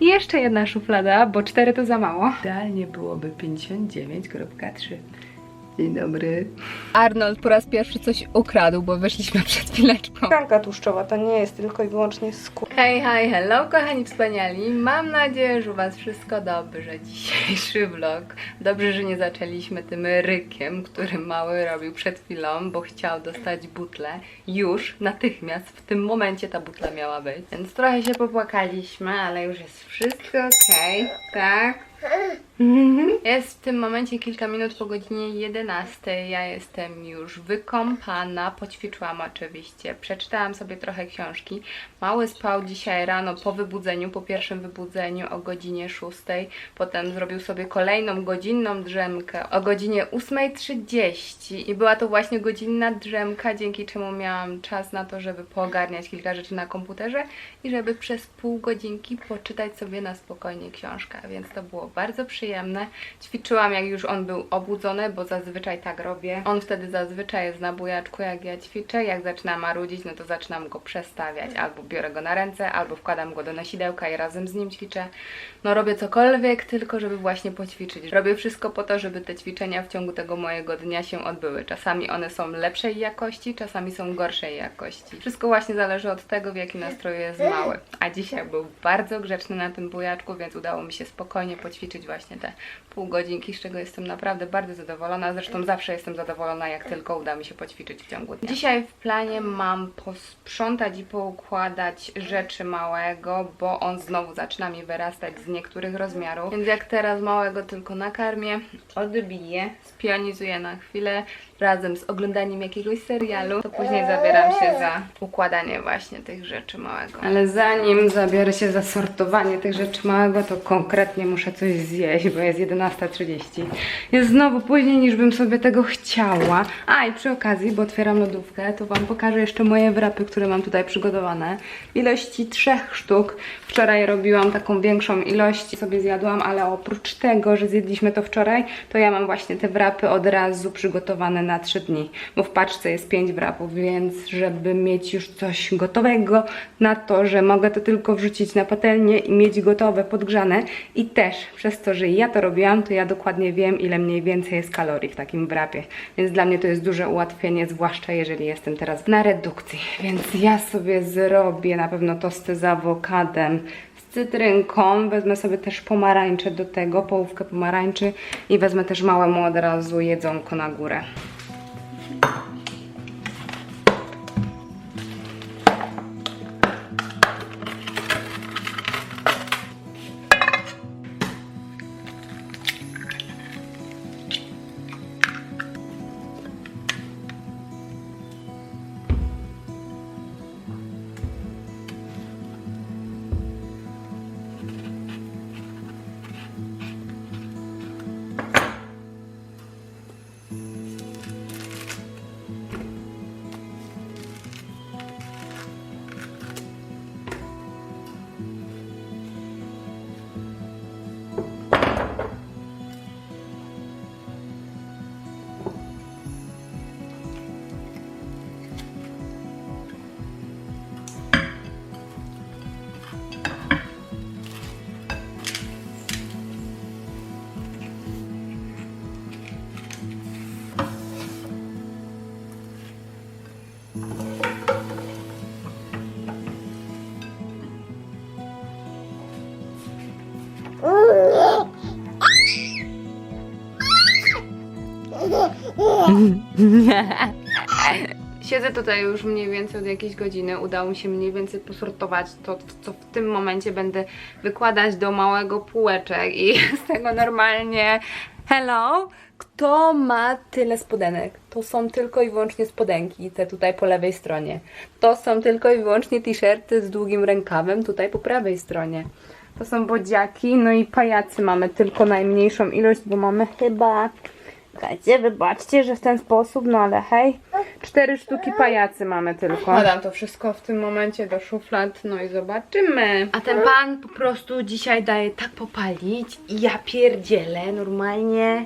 Jeszcze jedna szuflada, bo 4 to za mało. Idealnie byłoby 59,3. Dzień dobry. Arnold po raz pierwszy coś ukradł, bo wyszliśmy przed chwileczką. Tkanka tłuszczowa to nie jest tylko i wyłącznie skóra. Hej, hej, hello kochani wspaniali. Mam nadzieję, że u Was wszystko dobrze. Dzisiejszy vlog. Dobrze, że nie zaczęliśmy tym rykiem, który mały robił przed chwilą, bo chciał dostać butlę. Już, natychmiast, w tym momencie ta butla miała być. Więc trochę się popłakaliśmy, ale już jest wszystko okej, tak? Jest w tym momencie kilka minut po godzinie 11. Ja jestem już wykąpana, poćwiczyłam oczywiście, przeczytałam sobie trochę książki. Mały spał dzisiaj rano po wybudzeniu, po pierwszym wybudzeniu o godzinie 6. Potem zrobił sobie kolejną godzinną drzemkę o godzinie 8.30 i była to właśnie godzinna drzemka, dzięki czemu miałam czas na to, żeby poogarniać kilka rzeczy na komputerze i żeby przez pół godzinki poczytać sobie na spokojnie książkę, więc to było bardzo przyjemne. Ćwiczyłam jak już on był obudzony, bo zazwyczaj tak robię. On wtedy zazwyczaj jest na bujaczku jak ja ćwiczę, jak zaczyna marudzić, no to zaczynam go przestawiać, albo biorę go na ręce, albo wkładam go do nosidełka i razem z nim ćwiczę. No robię cokolwiek, tylko żeby właśnie poćwiczyć. Robię wszystko po to, żeby te ćwiczenia w ciągu tego mojego dnia się odbyły. Czasami one są lepszej jakości, czasami są gorszej jakości. Wszystko właśnie zależy od tego, w jakim nastroju jest mały. A dzisiaj był bardzo grzeczny na tym bujaczku, więc udało mi się spokojnie poćwiczyć właśnie te pół godzinki, z czego jestem naprawdę bardzo zadowolona. Zresztą zawsze jestem zadowolona, jak tylko uda mi się poćwiczyć w ciągu dnia. Dzisiaj w planie mam posprzątać i poukładać rzeczy małego, bo on znowu zaczyna mi wyrastać z niektórych rozmiarów. Więc jak teraz małego tylko nakarmię, odbiję, spionizuję na chwilę razem z oglądaniem jakiegoś serialu, to później zabieram się za układanie właśnie tych rzeczy małego. Ale zanim zabiorę się za sortowanie tych rzeczy małego, to konkretnie muszę coś zjeść, bo jest 11.30. Jest znowu później niż bym sobie tego chciała. A i przy okazji, bo otwieram lodówkę, to Wam pokażę jeszcze moje wrapy, które mam tutaj przygotowane. Ilości trzech sztuk. Wczoraj robiłam taką większą ilość, sobie zjadłam, ale oprócz tego, że zjedliśmy to wczoraj, to ja mam właśnie te wrapy od razu przygotowane na 3 dni, bo w paczce jest 5 wrapów, więc żeby mieć już coś gotowego na to, że mogę to tylko wrzucić na patelnię i mieć gotowe, podgrzane i też przez to, że ja to robiłam, to ja dokładnie wiem, ile mniej więcej jest kalorii w takim wrapie, więc dla mnie to jest duże ułatwienie, zwłaszcza jeżeli jestem teraz na redukcji, więc ja sobie zrobię na pewno tosty z awokadem, cytrynką, wezmę sobie też pomarańcze do tego, połówkę pomarańczy i wezmę też małemu od razu jedzonko na górę. Siedzę tutaj już mniej więcej od jakiejś godziny. Udało mi się mniej więcej posortować to, co w tym momencie będę wykładać do małego półeczek i z tego normalnie hello! Kto ma tyle spodenek? To są tylko i wyłącznie spodenki, te tutaj po lewej stronie. To są tylko i wyłącznie t-shirty z długim rękawem, tutaj po prawej stronie. To są bodziaki, no i pajacy mamy tylko najmniejszą ilość, bo mamy chyba Słuchajcie, wybaczcie, że w ten sposób, no ale hej, cztery sztuki pajacy mamy tylko. Podam to wszystko w tym momencie do szuflad, no i zobaczymy. A ten pan po prostu dzisiaj daje tak popalić i ja pierdzielę normalnie.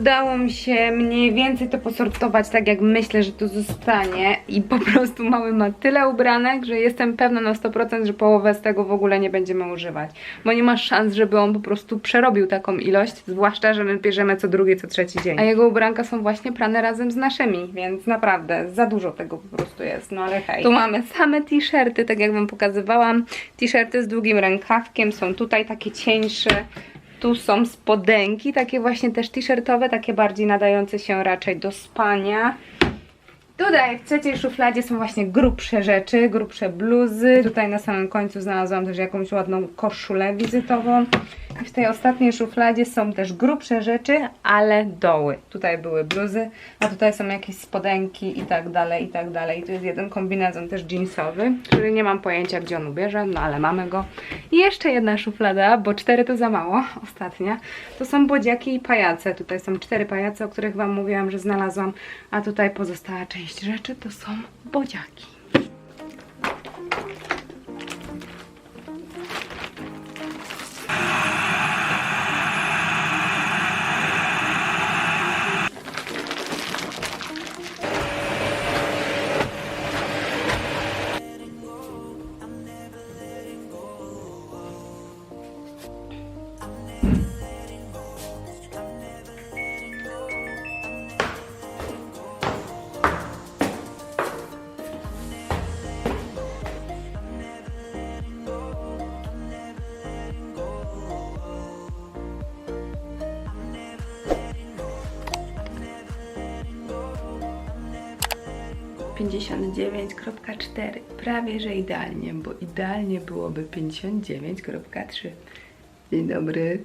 Udało mi się mniej więcej to posortować tak jak myślę, że to zostanie. I po prostu mały ma tyle ubranek, że jestem pewna na 100%, że połowę z tego w ogóle nie będziemy używać, bo nie ma szans, żeby on po prostu przerobił taką ilość, zwłaszcza, że my bierzemy co drugi, co trzeci dzień. A jego ubranka są właśnie prane razem z naszymi, więc naprawdę za dużo tego po prostu jest, no ale hej. Tu mamy same t-shirty, tak jak wam pokazywałam, t-shirty z długim rękawkiem, są tutaj takie cieńsze, tu są spodenki, takie właśnie też t-shirtowe, takie bardziej nadające się raczej do spania. Tutaj w trzeciej szufladzie są właśnie grubsze rzeczy, grubsze bluzy. Tutaj na samym końcu znalazłam też jakąś ładną koszulę wizytową. W tej ostatniej szufladzie są też grubsze rzeczy, ale doły. Tutaj były bluzy, a tutaj są jakieś spodenki i tak dalej, i tak dalej. I tu jest jeden kombinezon też jeansowy, który nie mam pojęcia gdzie on ubierze, no ale mamy go. I jeszcze jedna szuflada, bo cztery to za mało, ostatnia. To są bodziaki i pajace. Tutaj są cztery pajace, o których Wam mówiłam, że znalazłam, a tutaj pozostała część rzeczy to są bodziaki. .4 prawie że idealnie, bo idealnie byłoby 59.3. Dzień dobry.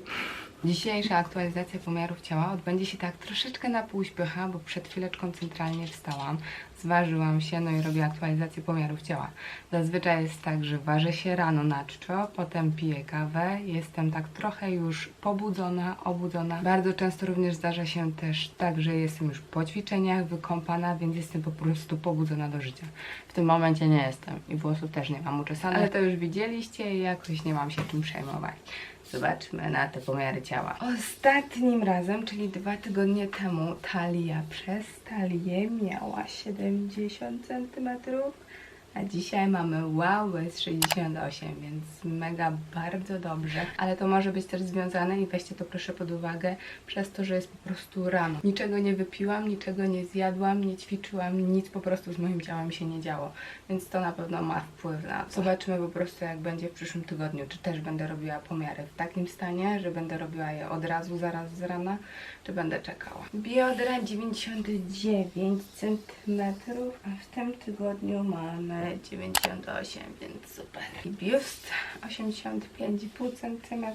Dzisiejsza aktualizacja pomiarów ciała odbędzie się tak troszeczkę na półśpycha, bo przed chwileczką centralnie wstałam, zważyłam się, no i robię aktualizację pomiarów ciała. Zazwyczaj jest tak, że ważę się rano na czczo, potem piję kawę, jestem tak trochę już pobudzona, obudzona. Bardzo często również zdarza się też tak, że jestem już po ćwiczeniach, wykąpana, więc jestem po prostu pobudzona do życia. W tym momencie nie jestem i włosów też nie mam uczesanych, ale to już widzieliście i jakoś nie mam się czym przejmować. Zobaczmy na te pomiary ciała. Ostatnim razem, czyli dwa tygodnie temu, talia przez talię miała 70 cm, a dzisiaj mamy wow, jest 68, więc mega bardzo dobrze. Ale to może być też związane i weźcie to proszę pod uwagę przez to, że jest po prostu rano. Niczego nie wypiłam, niczego nie zjadłam, nie ćwiczyłam, nic po prostu z moim ciałem się nie działo. Więc to na pewno ma wpływ na to. Zobaczymy po prostu jak będzie w przyszłym tygodniu, czy też będę robiła pomiary w takim stanie, że będę robiła je od razu, zaraz z rana, czy będę czekała. Biodra 99 cm, a w tym tygodniu mamy 98, więc super. I biust 85,5 cm,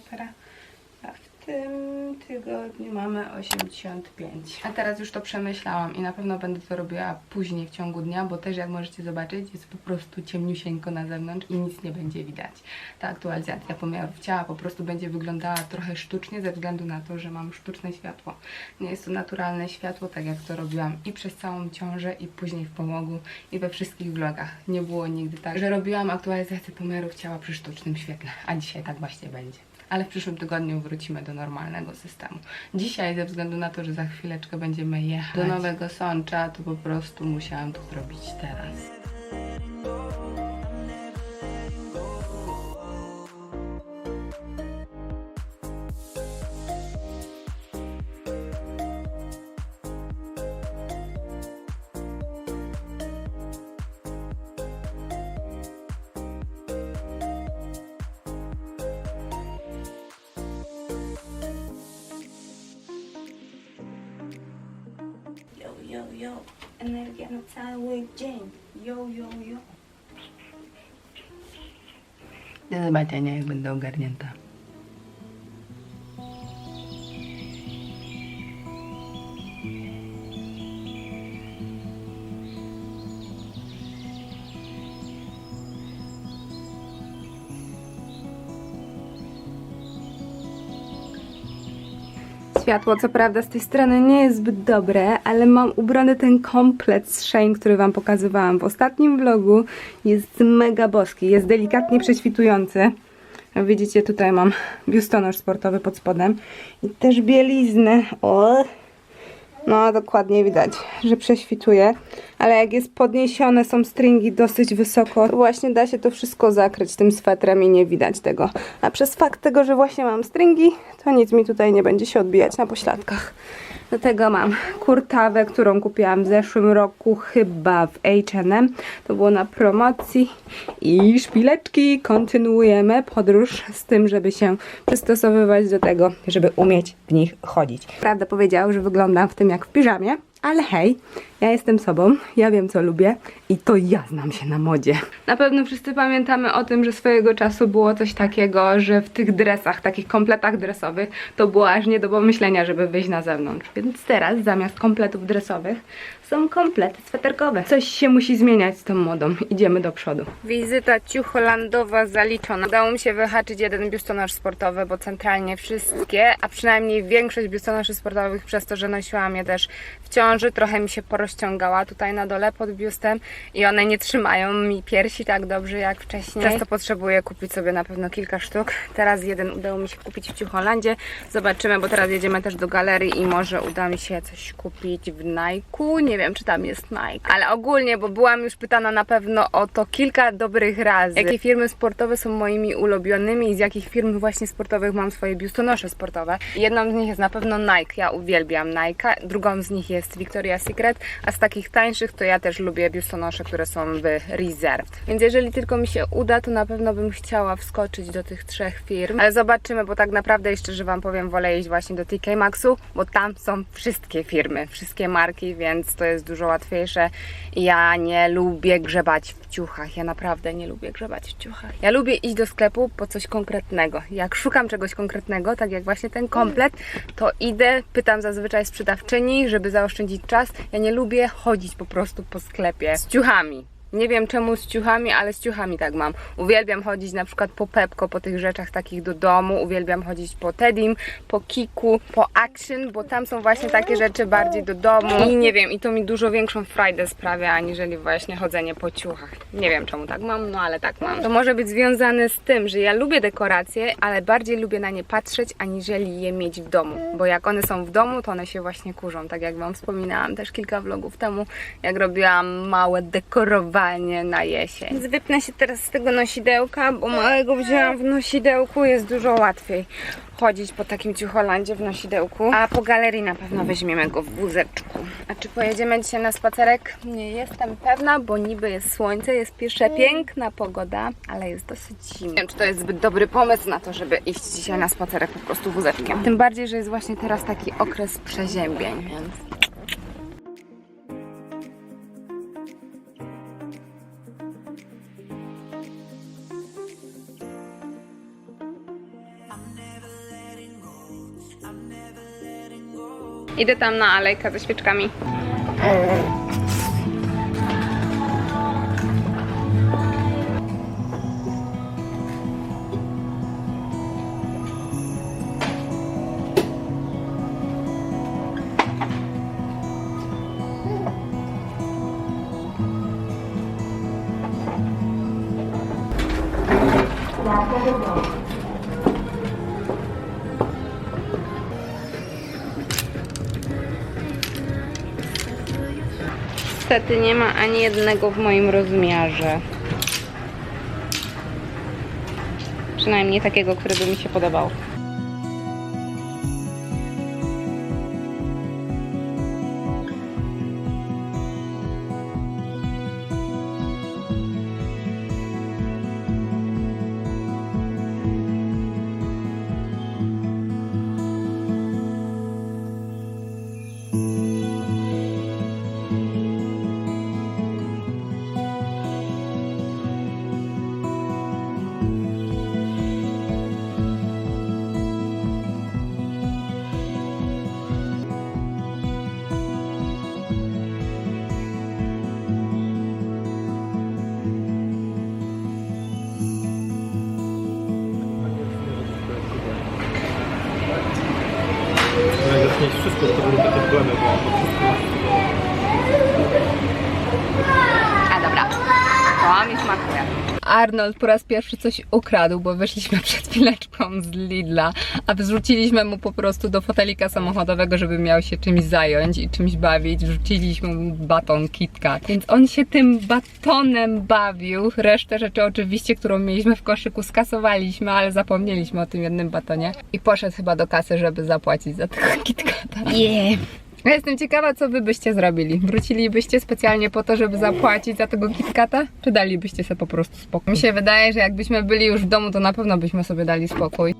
tym tygodniu mamy 85. A teraz już to przemyślałam i na pewno będę to robiła później w ciągu dnia, bo też jak możecie zobaczyć jest po prostu ciemniusieńko na zewnątrz i nic nie będzie widać. Ta aktualizacja pomiarów ciała po prostu będzie wyglądała trochę sztucznie ze względu na to, że mam sztuczne światło. Nie jest to naturalne światło, tak jak to robiłam i przez całą ciążę i później w pomogu i we wszystkich vlogach. Nie było nigdy tak, że robiłam aktualizację pomiarów ciała przy sztucznym świetle, a dzisiaj tak właśnie będzie ale w przyszłym tygodniu wrócimy do normalnego systemu. Dzisiaj, ze względu na to, że za chwileczkę będziemy jechać do Nowego Sącza, to po prostu musiałam to zrobić teraz. Do zobaczenia, jak będę ogarnięta. Światło, co prawda, z tej strony nie jest zbyt dobre, ale mam ubrany ten komplet z Shein, który Wam pokazywałam w ostatnim vlogu. Jest mega boski, jest delikatnie prześwitujący. Widzicie, tutaj mam biustonosz sportowy pod spodem i też bieliznę. O, No, dokładnie widać, że prześwituje. Ale jak jest podniesione, są stringi dosyć wysoko, właśnie da się to wszystko zakryć tym swetrem i nie widać tego. A przez fakt tego, że właśnie mam stringi, to nic mi tutaj nie będzie się odbijać na pośladkach. Do tego mam kurtawę, którą kupiłam w zeszłym roku, chyba w H&M. To było na promocji. I szpileczki. Kontynuujemy podróż z tym, żeby się przystosowywać do tego, żeby umieć w nich chodzić. Prawda powiedział, że wyglądam w tym jak w piżamie, ale hej, ja jestem sobą, ja wiem co lubię i to ja znam się na modzie. Na pewno wszyscy pamiętamy o tym, że swojego czasu było coś takiego, że w tych dresach, takich kompletach dresowych, to było aż nie do pomyślenia, żeby wyjść na zewnątrz. Więc teraz zamiast kompletów dresowych są komplety sweterkowe. Coś się musi zmieniać z tą modą. Idziemy do przodu. Wizyta ciucholandowa zaliczona. Udało mi się wyhaczyć jeden biustonosz sportowy, bo centralnie wszystkie, a przynajmniej większość biustonoszy sportowych przez to, że nosiłam je też w ciąży, trochę mi się porozciągała tutaj na dole pod biustem i one nie trzymają mi piersi tak dobrze jak wcześniej. Często potrzebuję kupić sobie na pewno kilka sztuk. Teraz jeden udało mi się kupić w Ciucholandzie. Zobaczymy, bo teraz jedziemy też do galerii i może uda mi się coś kupić w Nike'u. Nie wiem, czy tam jest Nike. Ale ogólnie, bo byłam już pytana na pewno o to kilka dobrych razy. Jakie firmy sportowe są moimi ulubionymi i z jakich firm właśnie sportowych mam swoje biustonosze sportowe. Jedną z nich jest na pewno Nike. Ja uwielbiam Nike. Drugą z nich jest Victoria's Secret, a z takich tańszych to ja też lubię biustonosze, które są w Reserved. Więc jeżeli tylko mi się uda, to na pewno bym chciała wskoczyć do tych trzech firm. Ale zobaczymy, bo tak naprawdę jeszcze, że Wam powiem, wolę iść właśnie do TK Maxu, bo tam są wszystkie firmy, wszystkie marki, więc to jest dużo łatwiejsze. Ja nie lubię grzebać w ciuchach. Ja naprawdę nie lubię grzebać w ciuchach. Ja lubię iść do sklepu po coś konkretnego. Jak szukam czegoś konkretnego, tak jak właśnie ten komplet, to idę, pytam zazwyczaj sprzedawczyni, żeby zaoszczędzić czas. Ja nie lubię chodzić po prostu po sklepie z ciuchami. Nie wiem czemu z ciuchami, ale z ciuchami tak mam. Uwielbiam chodzić na przykład po Pepko, po tych rzeczach takich do domu. Uwielbiam chodzić po Tedim, po Kiku, po Action, bo tam są właśnie takie rzeczy bardziej do domu. I nie wiem, i to mi dużo większą frajdę sprawia, aniżeli właśnie chodzenie po ciuchach. Nie wiem czemu tak mam, no ale tak mam. To może być związane z tym, że ja lubię dekoracje, ale bardziej lubię na nie patrzeć, aniżeli je mieć w domu. Bo jak one są w domu, to one się właśnie kurzą. Tak jak Wam wspominałam też kilka vlogów temu, jak robiłam małe dekorowanie na jesień. Wypnę się teraz z tego nosidełka, bo małego wzięłam w nosidełku, jest dużo łatwiej chodzić po takim ciucholandzie w nosidełku, a po galerii na pewno weźmiemy go w wózeczku. A czy pojedziemy dzisiaj na spacerek? Nie jestem pewna, bo niby jest słońce, jest przepiękna pogoda, ale jest dosyć zimno. Nie wiem, czy to jest zbyt dobry pomysł na to, żeby iść dzisiaj na spacerek po prostu wózeczkiem. Tym bardziej, że jest właśnie teraz taki okres przeziębień, więc... Idę tam na alejkę ze świeczkami. Niestety nie ma ani jednego w moim rozmiarze. Przynajmniej takiego, który by mi się podobał. Arnold po raz pierwszy coś ukradł, bo wyszliśmy przed chwileczką z Lidla, a wrzuciliśmy mu po prostu do fotelika samochodowego, żeby miał się czymś zająć i czymś bawić. Wrzuciliśmy mu baton KitKat. Więc on się tym batonem bawił. Resztę rzeczy oczywiście, którą mieliśmy w koszyku skasowaliśmy, ale zapomnieliśmy o tym jednym batonie. I poszedł chyba do kasy, żeby zapłacić za tego KitKata. Yeah. Ja jestem ciekawa, co wy byście zrobili. Wrócilibyście specjalnie po to, żeby zapłacić za tego KitKata? Czy dalibyście sobie po prostu spokój? Mi się wydaje, że jakbyśmy byli już w domu, to na pewno byśmy sobie dali spokój.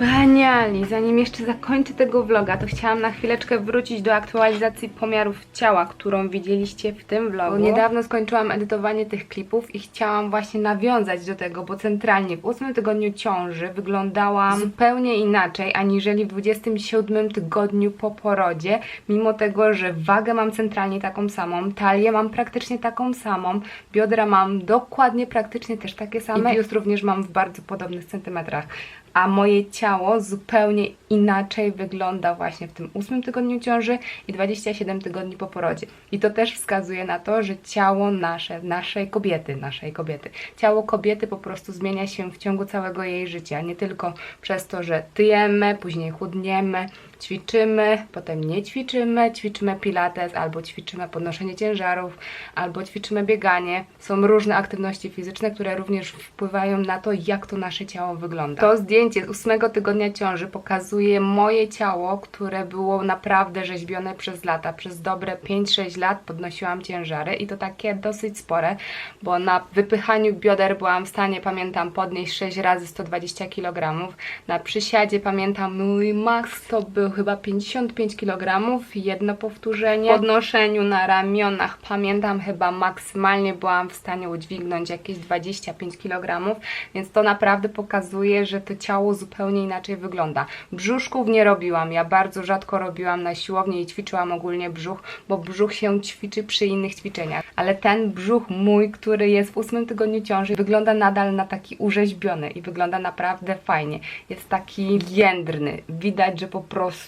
Wspaniali! Zanim jeszcze zakończę tego vloga, to chciałam na chwileczkę wrócić do aktualizacji pomiarów ciała, którą widzieliście w tym vlogu. Bo niedawno skończyłam edytowanie tych klipów i chciałam właśnie nawiązać do tego, bo centralnie w ósmym tygodniu ciąży wyglądałam zupełnie inaczej, aniżeli w 27 tygodniu po porodzie, mimo tego, że wagę mam centralnie taką samą, talię mam praktycznie taką samą, biodra mam dokładnie praktycznie też takie same i biust również mam w bardzo podobnych centymetrach a moje ciało zupełnie inaczej wygląda właśnie w tym ósmym tygodniu ciąży i 27 tygodni po porodzie. I to też wskazuje na to, że ciało nasze, naszej kobiety, naszej kobiety, ciało kobiety po prostu zmienia się w ciągu całego jej życia, nie tylko przez to, że tyjemy, później chudniemy, ćwiczymy, potem nie ćwiczymy, ćwiczymy pilates, albo ćwiczymy podnoszenie ciężarów, albo ćwiczymy bieganie. Są różne aktywności fizyczne, które również wpływają na to, jak to nasze ciało wygląda. To zdjęcie z ósmego tygodnia ciąży pokazuje moje ciało, które było naprawdę rzeźbione przez lata. Przez dobre 5-6 lat podnosiłam ciężary i to takie dosyć spore, bo na wypychaniu bioder byłam w stanie, pamiętam, podnieść 6 razy 120 kg. Na przysiadzie pamiętam, mój max to był chyba 55 kg, jedno powtórzenie. W podnoszeniu na ramionach pamiętam chyba maksymalnie byłam w stanie udźwignąć jakieś 25 kg, więc to naprawdę pokazuje, że to ciało zupełnie inaczej wygląda. Brzuszków nie robiłam, ja bardzo rzadko robiłam na siłowni i ćwiczyłam ogólnie brzuch, bo brzuch się ćwiczy przy innych ćwiczeniach. Ale ten brzuch mój, który jest w ósmym tygodniu ciąży, wygląda nadal na taki urzeźbiony i wygląda naprawdę fajnie. Jest taki jędrny. Widać, że po prostu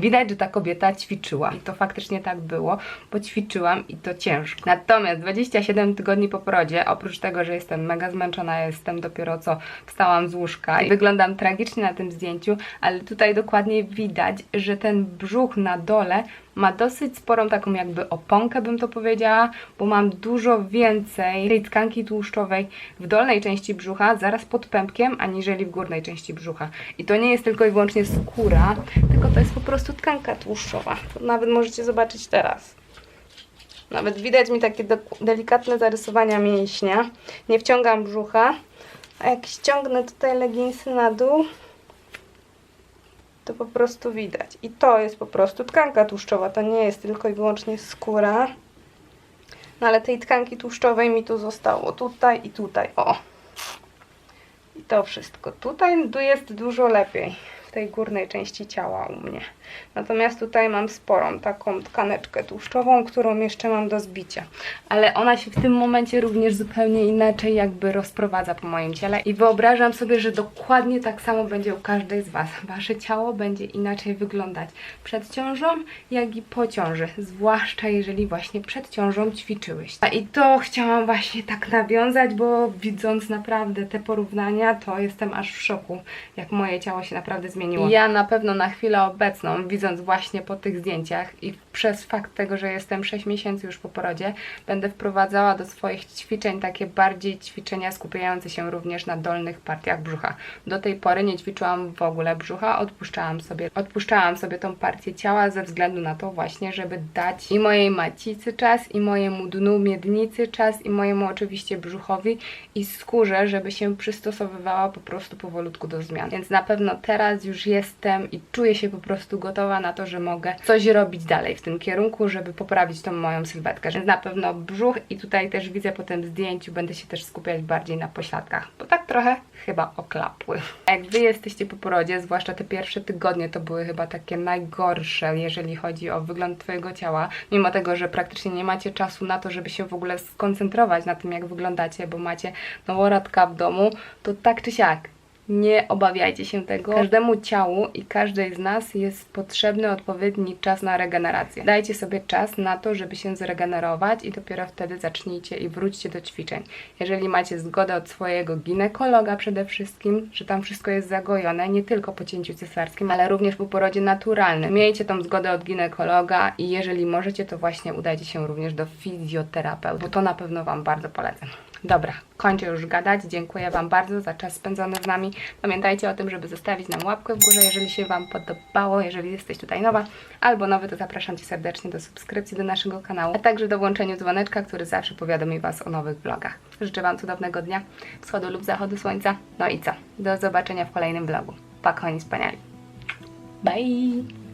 widać, że ta kobieta ćwiczyła. I to faktycznie tak było, bo ćwiczyłam i to ciężko. Natomiast 27 tygodni po porodzie, oprócz tego, że jestem mega zmęczona, jestem dopiero co wstałam z łóżka i wyglądam tragicznie na tym zdjęciu, ale tutaj dokładnie widać, że ten brzuch na dole ma dosyć sporą taką jakby oponkę bym to powiedziała, bo mam dużo więcej tej tkanki tłuszczowej w dolnej części brzucha, zaraz pod pępkiem, aniżeli w górnej części brzucha. I to nie jest tylko i wyłącznie skóra, tylko to jest po prostu tkanka tłuszczowa. To nawet możecie zobaczyć teraz. Nawet widać mi takie delikatne zarysowania mięśnia. Nie wciągam brzucha. A jak ściągnę tutaj leginsy na dół, to po prostu widać. I to jest po prostu tkanka tłuszczowa, to nie jest tylko i wyłącznie skóra. No ale tej tkanki tłuszczowej mi tu zostało tutaj i tutaj, o. I to wszystko. Tutaj tu jest dużo lepiej w tej górnej części ciała u mnie. Natomiast tutaj mam sporą taką tkaneczkę tłuszczową, którą jeszcze mam do zbicia. Ale ona się w tym momencie również zupełnie inaczej jakby rozprowadza po moim ciele i wyobrażam sobie, że dokładnie tak samo będzie u każdej z Was. Wasze ciało będzie inaczej wyglądać przed ciążą, jak i po ciąży, zwłaszcza jeżeli właśnie przed ciążą ćwiczyłyście. I to chciałam właśnie tak nawiązać, bo widząc naprawdę te porównania, to jestem aż w szoku, jak moje ciało się naprawdę zmieniło. Ja na pewno na chwilę obecną, widząc właśnie po tych zdjęciach i przez fakt tego, że jestem 6 miesięcy już po porodzie, będę wprowadzała do swoich ćwiczeń takie bardziej ćwiczenia skupiające się również na dolnych partiach brzucha. Do tej pory nie ćwiczyłam w ogóle brzucha, odpuszczałam sobie, odpuszczałam sobie tą partię ciała ze względu na to właśnie, żeby dać i mojej macicy czas, i mojemu dnu miednicy czas, i mojemu oczywiście brzuchowi i skórze, żeby się przystosowywała po prostu powolutku do zmian. Więc na pewno teraz już jestem i czuję się po prostu gotowa na to, że mogę coś robić dalej w tym kierunku, żeby poprawić tą moją sylwetkę. Więc na pewno brzuch i tutaj też widzę po tym zdjęciu, będę się też skupiać bardziej na pośladkach, bo tak trochę chyba oklapły. Jak Wy jesteście po porodzie, zwłaszcza te pierwsze tygodnie, to były chyba takie najgorsze, jeżeli chodzi o wygląd Twojego ciała, mimo tego, że praktycznie nie macie czasu na to, żeby się w ogóle skoncentrować na tym, jak wyglądacie, bo macie noworodka w domu, to tak czy siak, nie obawiajcie się tego. Każdemu ciału i każdej z nas jest potrzebny odpowiedni czas na regenerację. Dajcie sobie czas na to, żeby się zregenerować i dopiero wtedy zacznijcie i wróćcie do ćwiczeń. Jeżeli macie zgodę od swojego ginekologa przede wszystkim, że tam wszystko jest zagojone, nie tylko po cięciu cesarskim, ale również po porodzie naturalnym. Miejcie tą zgodę od ginekologa i jeżeli możecie, to właśnie udajcie się również do fizjoterapeuty, bo to na pewno Wam bardzo polecam. Dobra, kończę już gadać. Dziękuję Wam bardzo za czas spędzony z nami. Pamiętajcie o tym, żeby zostawić nam łapkę w górze, jeżeli się Wam podobało, jeżeli jesteś tutaj nowa albo nowy, to zapraszam Cię serdecznie do subskrypcji do naszego kanału, a także do włączenia dzwoneczka, który zawsze powiadomi Was o nowych vlogach. Życzę Wam cudownego dnia, wschodu lub zachodu słońca. No i co? Do zobaczenia w kolejnym vlogu. Pa, kochani wspaniali. Bye!